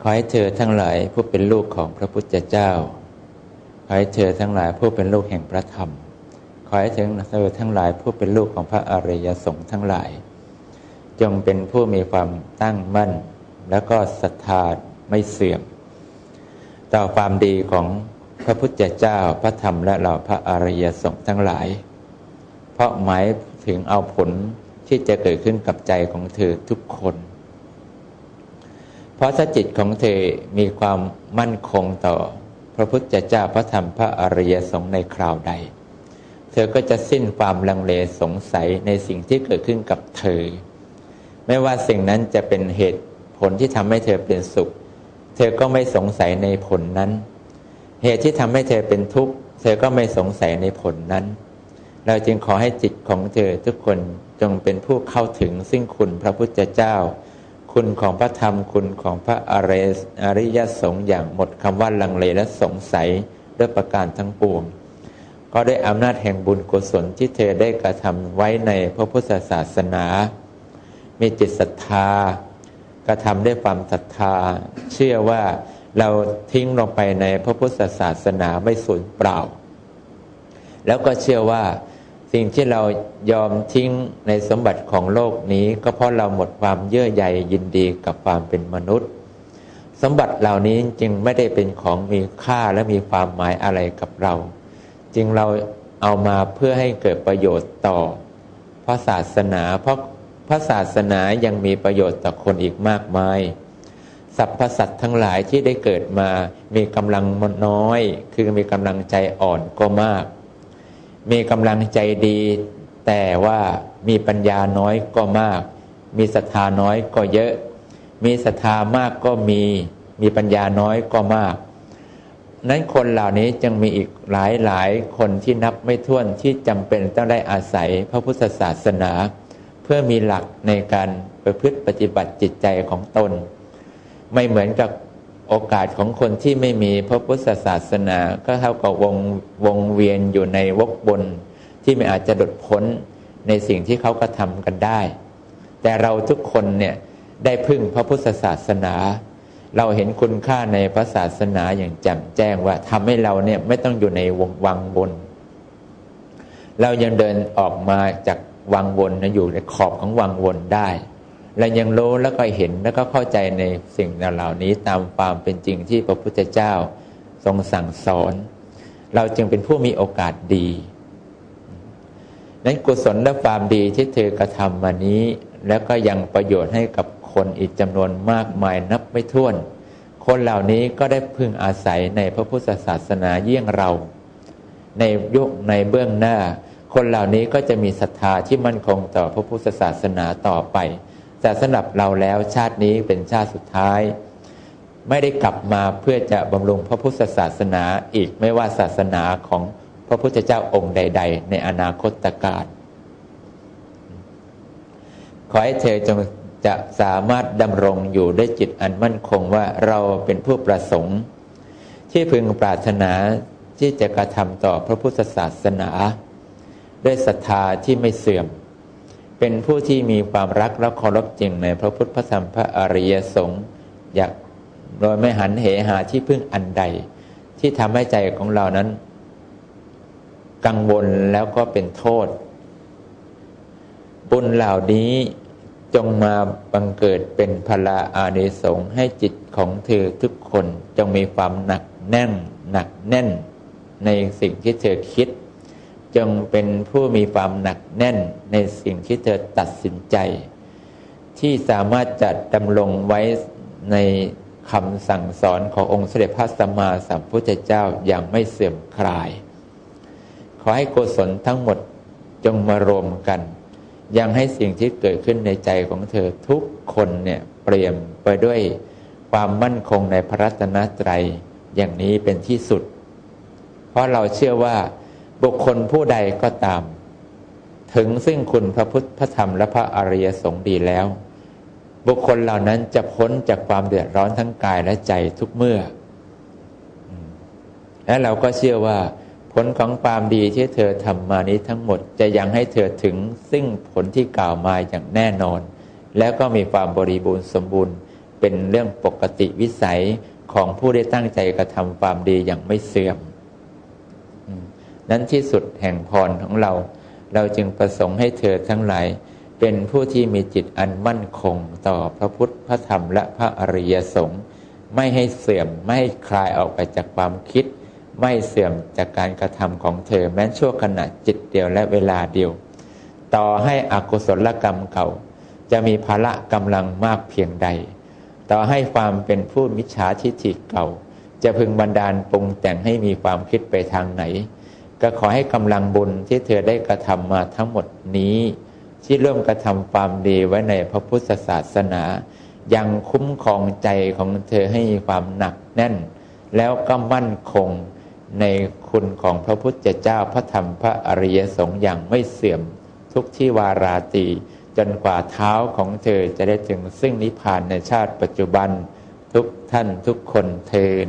ขอให้เธอทั้งหลายผู้เป็นลูกของพระพุทธเจ้า ขอให้เธอทั้งหลายผู้เป็นลูกแห่งพระธรรม ขอให้เธอทั้งหลายผู้เป็นลูกของพระอริยสงฆ์ทั้งหลาย จงเป็นผู้มีความตั้งมั่น แล้วก็ศรัทธาไม่เสื่อม ต่อความดีของพระพุทธเจ้าพระธรรมและเหล่าพระอริยสงฆ์ทั้งหลาย เพราะหมายถึงเอาผลที่จะเกิดขึ้นกับใจของเธอทุกคน เพราะถ้าจิตของเธอมีความมั่นคงต่อ พระพุทธเจ้าพระธรรมพระอริยสงฆ์ในคราวใด เธอก็จะสิ้นความลังเลสงสัยในสิ่งที่เกิดขึ้นกับเธอ ไม่ว่าสิ่งนั้นจะเป็นเหตุผลที่ทำให้เธอเป็นสุข เธอก็ไม่สงสัยในผลนั้น เหตุที่ทำให้เธอเป็นทุกข์ เธอก็ไม่สงสัยในผลนั้น เราจึงขอให้จิตของเธอทุกคนจงเป็นผู้เข้าถึงซึ่งคุณพระพุทธเจ้า คุณของพระธรรมคุณของพระอริยอริยสงฆ์อย่างหมดคำว่าลังเลและสงสัยด้วยประการทั้งปวง ก็ได้อำนาจแห่งบุญกุศลที่เธอได้กระทำไว้ในพระพุทธศาสนา มีจิตศรัทธากระทำด้วยความศรัทธา เชื่อว่าเราทิ้งลงไปในพระพุทธศาสนาไม่สูญเปล่า แล้วก็เชื่อว่า สิ่งที่เรายอมทิ้งในสมบัติของโลกนี้ ก็เพราะเราหมดความเยื่อใยยินดีกับความเป็นมนุษย์ สมบัติเหล่านี้จึงไม่ได้เป็นของมีค่าและมีความหมายอะไรกับเรา จึงเราเอามาเพื่อให้เกิดประโยชน์ต่อพระศาสนา เพราะพระศาสนายังมีประโยชน์ต่อคนอีกมากมายสรรพสัตว์ทั้งหลายที่ได้เกิดมามีกำลังน้อย คือมีกำลังใจอ่อนก็มาก มีกำลังใจดี แต่ว่ามีปัญญาน้อยก็มาก มีศรัทธาน้อยก็เยอะ มีศรัทธามากก็มี มีปัญญาน้อยก็มาก นั้นคนเหล่านี้จึงมีอีกหลายหลายคนที่นับไม่ถ้วนที่จำเป็นต้องได้อาศัยพระพุทธศาสนา เพื่อมีหลักในการประพฤติปฏิบัติจิตใจของตน ไม่เหมือนกับ โอกาสของคนที่ไม่มีพระพุทธศาสนาก็เท่ากับวงวงเวียนอยู่ในวกบนที่ไม่อาจจะหลุดพ้นในสิ่งที่เขากระทำกันได้ แต่เราทุกคนเนี่ยได้พึ่งพระพุทธศาสนา เราเห็นคุณค่าในพระศาสนาอย่างแจ่มแจ้งว่าทำให้เราเนี่ยไม่ต้องอยู่ในวงวังบน เรายังเดินออกมาจากวังวนนะอยู่ในขอบของวังวนได้ และยังรู้แล้วก็เห็นแล้วก็เข้าใจในสิ่งเหล่านี้ตามความเป็นจริงที่พระพุทธเจ้าทรงสั่งสอน เราจึงเป็นผู้มีโอกาสดีนั้นกุศลและความดีที่เธอกระทำมานี้ แล้วก็ยังประโยชน์ให้กับคนอีกจำนวนมากมายนับไม่ถ้วน คนเหล่านี้ก็ได้พึ่งอาศัยในพระพุทธศาสนาเยี่ยงเรา ในยุคในเบื้องหน้า คนเหล่านี้ก็จะมีศรัทธาที่มั่นคงต่อพระพุทธศาสนาต่อไป แต่สำหรับเราแล้วชาตินี้เป็นชาติสุดท้าย ไม่ได้กลับมาเพื่อจะบำรุงพระพุทธศาสนาอีกไม่ว่าศาสนาของพระพุทธเจ้าองค์ใด ๆ ในอนาคตการขอให้เธอจงจะสามารถดำรงอยู่ด้วยจิตอันมั่นคงว่าเราเป็นผู้ประสงค์ ที่พึงปรารถนาที่จะกระทำต่อพระพุทธศาสนา ด้วยศรัทธาที่ไม่เสื่อม เป็นผู้ที่มีความรักและเคารพจริงในพระพุทธพระธรรมพระอริยสงฆ์อยากโดยไม่หันเหหาที่พึ่งอันใด ที่ทำให้ใจของเรานั้น กังวลแล้วก็เป็นโทษ บุญเหล่านี้จงมาบังเกิดเป็นพลาอานิสงส์ให้จิตของเธอทุกคนจงมีความหนักแน่นหนักแน่นในสิ่งที่เธอคิด จงเป็นผู้มีความหนักแน่นในสิ่งที่เธอตัดสินใจ ที่สามารถจัดดำรงไว้ในคำสั่งสอนขององค์เสด็จพระสัมมาสัมพุทธเจ้าอย่างไม่เสื่อมคลาย ขอให้กุศลทั้งหมดจงมารวมกัน ยังให้สิ่งที่เกิดขึ้นในใจของเธอทุกคนเนี่ยเปลี่ยมไปด้วยความมั่นคงในพระรัตนตรัยอย่างนี้เป็นที่สุด เพราะเราเชื่อว่า บุคคลผู้ใดก็ตาม ถึงซึ่งคุณพระพุทธพระธรรมและพระอริยสงฆ์ดีแล้ว บุคคลเหล่านั้นจะพ้นจากความเดือดร้อนทั้งกายและใจทุกเมื่อ และเราก็เชื่อว่าผลของความดีที่เธอทำมานี้ทั้งหมดจะยังให้เธอถึงซึ่งผลที่กล่าวมาอย่างแน่นอน แล้วก็มีความบริบูรณ์สมบูรณ์ เป็นเรื่องปกติวิสัยของผู้ได้ตั้งใจกระทำความดีอย่างไม่เสื่อม นั้นที่สุดแห่งพรของเรา เราจึงประสงค์ให้เธอทั้งหลาย เป็นผู้ที่มีจิตอันมั่นคงต่อพระพุทธพระธรรมและพระอริยสงฆ์ไม่ให้เสื่อมไม่ให้คลายออกไปจากความคิด ไม่เสื่อมจากการกระทำของเธอ แม้ชั่วขณะจิตเดียวและเวลาเดียว ต่อให้อกุศลกรรมเก่า จะมีภาระกำลังมากเพียงใด ต่อให้ความเป็นผู้มิจฉาทิฏฐิเก่า จะพึงบันดาลปรุงแต่งให้มีความคิดไปทางไหน ก็ขอให้กำลังบุญที่เธอได้กระทำมาทั้งหมดนี้ ที่ร่วมกระทำความดีไว้ในพระพุทธศาสนา ยังคุ้มครองใจของเธอให้มีความหนักแน่น แล้วก็มั่นคงในคุณของพระพุทธเจ้าพระธรรมพระอริยสงฆ์อย่างไม่เสื่อมทุกที่วาราตีจนกว่าเท้าของเธอจะได้ถึงซึ่งนิพพานในชาติปัจจุบันทุกท่านทุกคนเทิน